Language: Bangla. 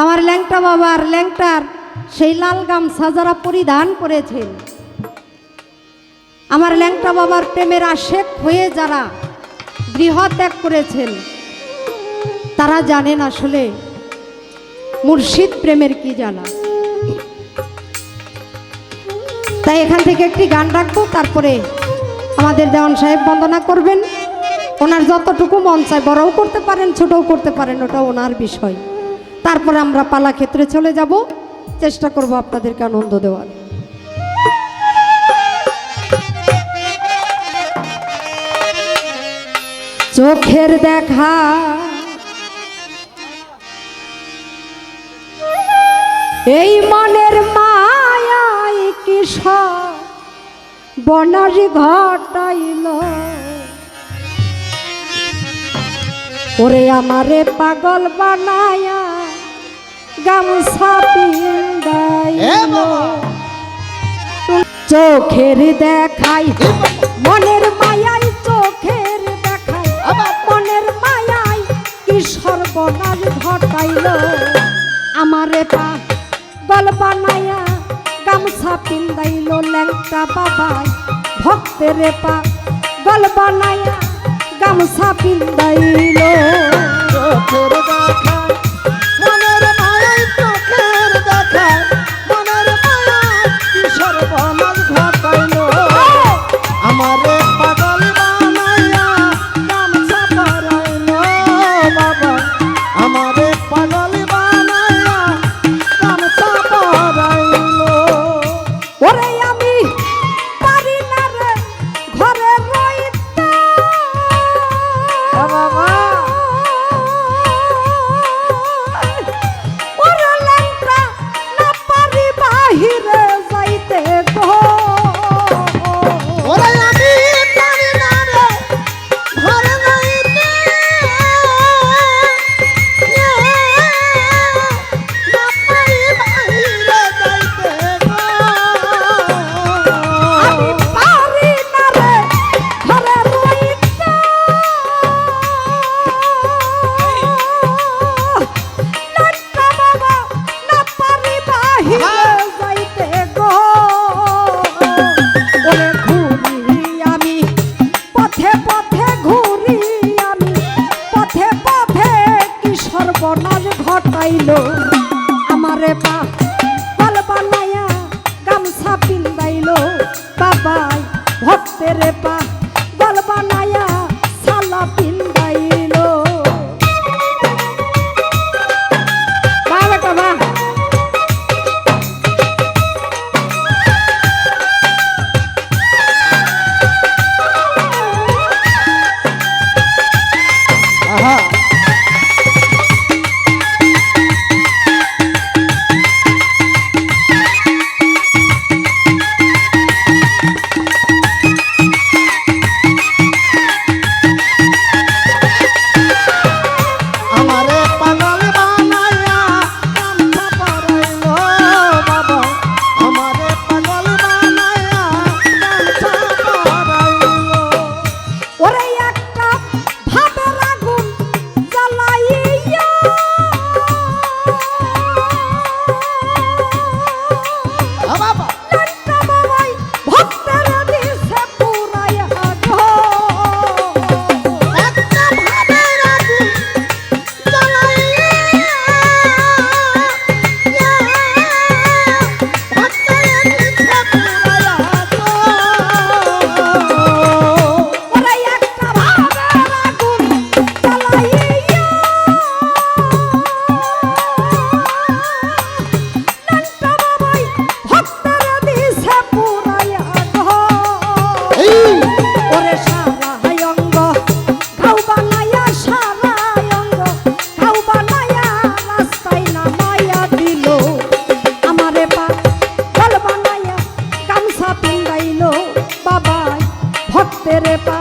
আমার ল্যাংটা বাবার ল্যাংটার সেই লাল গামছা যারা পরিধান করেছেন। আমার ল্যাংটা বাবার প্রেমের আশেক হয়ে যারা গৃহ ত্যাগ করেছেন, তারা জানেন আসলে মুর্শিদ প্রেমের কি জানা তাই এখান থেকে একটি গান রাখব, তারপরে আমাদের দেওয়ান সাহেব বন্দনা করবেন। ওনার যতটুকু মন চায়, বড়ও করতে পারেন, ছোটও করতে পারেন, ওটা ওনার বিষয়। তারপরে আমরা পালা ক্ষেত্রে চলে যাব। চেষ্টা করব আপনাদেরকে আনন্দ দেওয়ার। চোখের দেখা এই মনের মায়াই কিশোর বনারি ঘটাইল? ওরে আমারে পাগল বানায়া গামছা পিন্দাইল চোখের দেখাই মনের মায়াই চোখের দেখাই। মনের মায়াই কি সর্বনাশ ঘটাইল। আমারে পা গল বানায়া গামছা পিন্দাইল ল্যাংটা বাবাই। ভক্তের পা গল বানায়া গামছা পিন্দাইল চোখের দেখায় prepara.